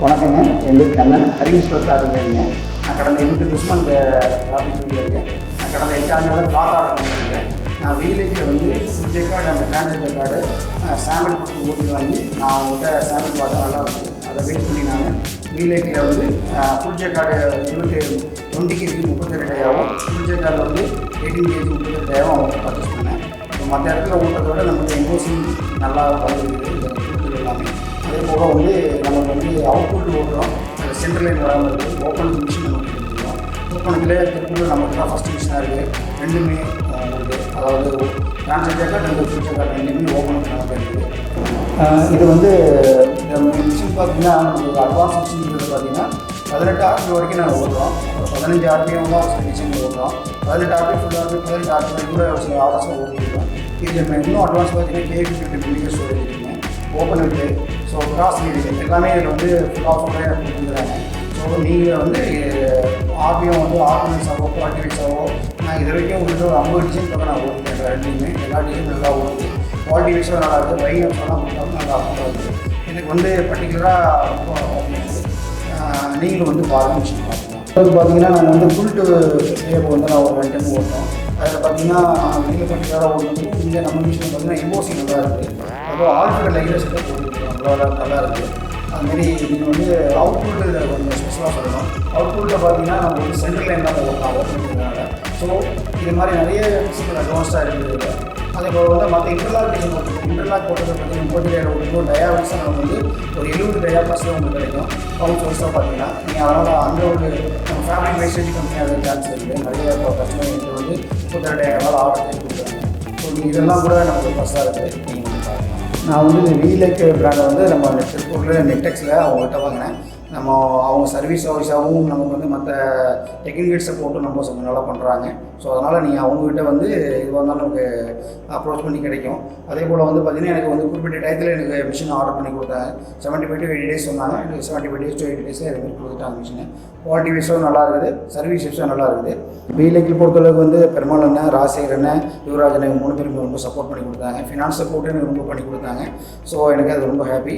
வணக்கங்க. என் பேர் கண்ணன். அறிவிஸ் இருந்தேங்க நான் கடந்த எட்டு வருஷமாக இந்த ஆஃபீஸ் இருக்கேன். நான் கடந்த எட்டாண்டு நாள் காத்தாட இருக்கேன். நான் வில்லேஜில் வந்து சிஜே கார்டு அந்த டிரான்ஸ்ஜெண்டர் கார்டு சாம்பிள் கொடுத்து ஓட்டி வாங்கி நான் அவங்கள்ட்ட சாம்பிள் பார்த்தா நல்லா இருந்துச்சு. அதை வெயிட் பண்ணி நான் வில்லேஜில் வந்து ஃபுல் கார்டு இருபத்தி டுவெண்ட்டி கேஜி முப்பத்தி ரெண்டாயிரம் ஃபுல் ஜே கார்டில் வந்து எயிட்டீன் கேஜி முப்பத்தி ரெண்டாயிரம் அவங்க பர்ச்சேஸ் பண்ணேன். மற்ற இடத்துல ஓட்டுறத விட நமக்கு என்ஓசி நல்லா வந்துருக்குது. இந்த எல்லாமே. அதே போக வந்து நம்ம வந்து அவுட்புட் ஓடுறோம் சென்ட்ரலைன் வராமல் இருக்குது ஓப்பன் மிஷின் நமக்கு கொடுத்துருக்கோம் ஓப்பனுக்குள்ளே திருப்பூர் நமக்கு தான் ஃபஸ்ட் மிஷினாக இருக்குது ரெண்டுமே அஹ், இருக்குது அதாவது டிரான்ஸ்ஜெண்டர் ரெண்டு ஃபியூச்சர் கார்டு ரெண்டுமே ஓப்பன் நமக்கு இருக்குது இது வந்து மிஷின் பார்த்தீங்கன்னா நமக்கு அட்வான்ஸ் மிஷின் பார்த்தீங்கன்னா பதினெட்டு ஆர்பி வரைக்கும் நாங்கள் ஓடுறோம் அப்புறம் பதினஞ்சு ஆர்பிஎம் தான் மிஷின் ஓடுறோம் பதினெட்டு ஆர்பி ஃபுல் ஆர்பி பதினெட்டு ஆர்பி வரைக்கும் கூட சில ஆர்டர்ஸில் ஓட்டிருக்கோம் இது இன்னும் அட்வான்ஸ் பார்த்தீங்கன்னா கேபி ஃபிஃப்டி மில்லியன் ஸ்டோரேஜ் இருக்குங்க ஓப்பன் இருக்குது ஸோ கிராஸ் இருக்குது எல்லாமே இதில் வந்து ஃபுல் ஆஃபர்லேயே எனக்கு கொடுத்துருக்காங்க ஸோ நீங்கள் வந்து ஆர்பிஎம் வந்து ஆர்கனைஸ் ஆகோ நான் இது வரைக்கும் உங்களுக்கு ஒரு ஐம்பது டிசைன் பக்கம் நான் ஓட்டிருக்கேன் ரெண்டுமே எல்லா டிசைன் நல்லா ஓடுது குவாலிட்டி வைஸும் நல்லா இருக்குது பை ஆப்ஷன்லாம் கொடுத்தாலும் நல்லா அமௌண்ட் இருக்குது எனக்கு வந்து பர்டிகுலராக ரொம்ப நீங்களும் வந்து பாருங்க அது பார்த்தீங்கன்னா நாங்கள் வந்து ஃபுல் ஸ்டேப் வந்து நான் ஒரு ரெண்டு டைம் ஓட்டோம் அதில் பார்த்தீங்கன்னா நீங்கள் பர்டிகுலராக ஓடுறது இங்கே நம்ம மிஷின் பார்த்தீங்கன்னா எமோசி நல்லா இருக்குது அப்புறம் ஆல்ஃபர் லைனர் செட்டப் போட்டுருக்கோம். நல்லா நல்லா இருக்குது அதுமாரி நீங்கள் வந்து அவுட்புட்டில் கொஞ்சம் ஸ்பெஷலாக சொல்லணும். அவுட்புட்டில் பார்த்தீங்கன்னா நம்ம வந்து சென்ட்ரல் லைன் தான் ஓட்டலாம் ஓட்டுறதுனால ஸோ இது மாதிரி நிறைய விஷயங்கள் அட்வான்ஸ்டாக இருக்குது. அதே போல் வந்து மற்ற இன்டர்லாக் டிசைன் போட்டுருக்கோம் இன்டர்லாக் போட்டதை பற்றி முப்பத்தி ஏழு டயா வைஸாக வந்து ஒரு எழுபது டயா பஸ்ஸில் உங்களுக்கு கிடைக்கும். பவுன்ஸ் சோர்ஸாக பார்த்தீங்கன்னா நீங்கள் அதனால் அந்த ஒரு நம்ம ஃபேமிலி மெசேஜ் கம்மியாக சான்ஸ் இருக்குது நிறைய இப்போ கஸ்டமர் வந்து முப்பத்தி ரெண்டாயிரம் ஆர்டர் பண்ணி கொடுக்குறாங்க ஸோ நீங்கள் இதெல்லாம் கூட நமக்கு பஸ்ஸாக இருக்குது நீங்கள் வந்து பார்க்கலாம் நான் வந்து இந்த வீலக் பிராண்டை வந்து நம்ம திருப்பூரில் நெட்டெக்ஸில் அவங்ககிட்ட வாங்கினேன். நம்ம அவங்க சர்வீஸ் வாய்ஸாகவும் நமக்கு வந்து மற்ற டெக்னிக்கல் சப்போர்ட்டும் நம்ம கொஞ்சம் நல்லா பண்ணுறாங்க ஸோ அதனால் நீங்கள் அவங்ககிட்ட வந்து இதுவாக இருந்தாலும் நமக்கு அப்ரோச் பண்ணி கிடைக்கும். அதே போல் வந்து பார்த்திங்கன்னா எனக்கு வந்து குறிப்பிட்ட டயத்தில் எனக்கு மிஷின் ஆர்டர் பண்ணி கொடுத்தாங்க. Seventy five to eighty days சொன்னாங்க. எனக்கு seventy five days to eighty டேஸில் எனக்கு கொடுத்துட்டாங்க மிஷின் குவாலிட்டி வைஸும் நல்லா இருக்குது. சர்வீஸ் வைஸும் நல்லா இருக்குது. வீலைக்கு பொறுத்தளவுக்கு வந்து பெருமாள் அண்ணன் ராசேகர் அண்ணன் யுவராஜ் அண்ணன் மூணு பேரும் ரொம்ப சப்போர்ட் பண்ணி கொடுத்தாங்க. ஃபினான்ஸ் சப்போர்ட்டும் எனக்கு ரொம்ப பண்ணி கொடுத்தாங்க. ஸோ எனக்கு அது ரொம்ப ஹாப்பி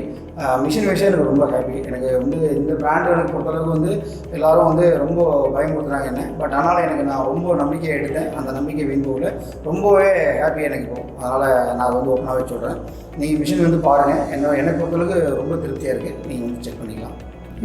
மிஷின் வைஸே எனக்கு ரொம்ப ஹாப்பி எனக்கு வந்து இந்த பிராண்டுகளுக்கு எனக்கு பொறுத்தளவுக்கு வந்து எல்லாரும் வந்து ரொம்ப பயமுறுத்துறாங்க என்ன. பட் ஆனால் எனக்கு நான் ரொம்ப நம்பிக்கை எடுத்தேன். அந்த நம்பிக்கை வீண் போகல. ரொம்பவே ஹாப்பி எனக்கு போகும் அதனால் நான் அதை வந்து ஓப்பனாகவே சொல்கிறேன் நீங்கள் மிஷின் வந்து பாருங்கள் என்ன எனக்கு பொறுத்தளவுக்கு ரொம்ப திருப்தியாக இருக்குது நீங்கள் வந்து செக் பண்ணிக்கலாம்.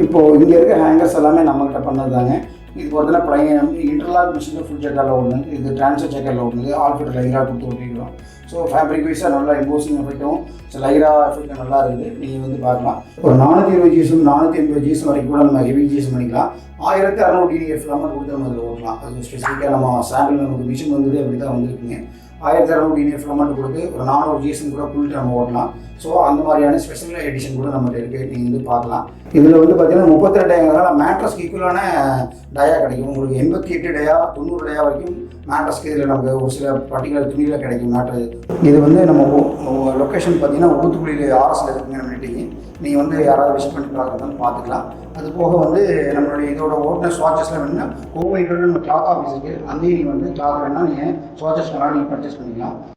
இப்போது இங்கே இருக்க ஹேங்கர்ஸ் எல்லாமே நம்மகிட்ட பண்ணதாங்க இது பார்த்தீங்கன்னா பழைய இன்டர்லாக் மிஷினில் ஃபுல் செக்கரில் ஒன்று இது டிரான்ஸ்ஃபர் செக்கரில் ஒன்று ஆல்ஃபிட்டர் லைராக கொடுத்து ஓட்டிக்கிறோம் ஸோ ஃபேப்ரிக் வைஸாக நல்லா இம்போசிங் எஃபெக்ட்டும் லைரா எஃபெக்ட் நல்லா இருக்குது நீங்கள் வந்து பார்க்கலாம். ஒரு நானூற்றி இருபது ஜிஎஸும் நானூற்றி எண்பது ஜிஎஸ் வரைக்கும் கூட நம்ம ஹெவி ஜிஎஸ் பண்ணிக்கலாம். ஆயிரத்தி அறநூறு டிஎஃப் ஃபிலமெண்ட் கொடுத்து நம்ம அதில் ஓட்டலாம். அது ஸ்பெசிஃபிக்காக நம்ம சாம்பிள் நமக்கு மிஷின் வந்தது அப்படி தான் வந்துருக்குங்க. ஆயிரத்தி அறநூறு டிஎஃப் ஃபிலமெண்ட் கொடுத்து ஒரு நானூறு ஜிஎஸ்எம் கூட புல்ட்டு நம்ம ஓட்டலாம். ஸோ அந்த மாதிரியான ஸ்பெஷல் எடிஷன் கூட நம்மகிட்ட இருக்குது நீங்கள் வந்து பார்க்கலாம். இதில் வந்து பார்த்தீங்கன்னா முப்பத்தி ரெண்டாயிரம் மேட்ரஸ்க்கு ஈக்குவலான டயா கிடைக்கும். உங்களுக்கு எண்பத்தி எட்டு டயா தொண்ணூறு டயா வரைக்கும் மேட்ரஸ்க்கு இதில் நமக்கு ஒரு சில பர்டிகுலர் துணியில் கிடைக்கும் மேட்ரு இது வந்து நம்ம லொக்கேஷன் பார்த்தீங்கன்னா ஊத்துக்குடியில் ஆர்எஸ்ல இருக்குங்க நம்ம நீங்கள் வந்து யாராவது விசிட் பண்ணி பார்க்குறதான்னு பார்த்துக்கலாம். அது போக வந்து நம்மளுடைய இதோட ஓட்டுநர் ஸ்வாட்சஸ்லாம் வேணும்னா கோவையில் நம்ம கிளாத் ஆஃபீஸ் இருக்குது அங்கேயும் நீங்கள் வந்து கிளாத் வேணால் நீங்கள் ஸ்வாட்சஸ் வேணாலும் நீங்கள் பர்ச்சேஸ் பண்ணிக்கலாம்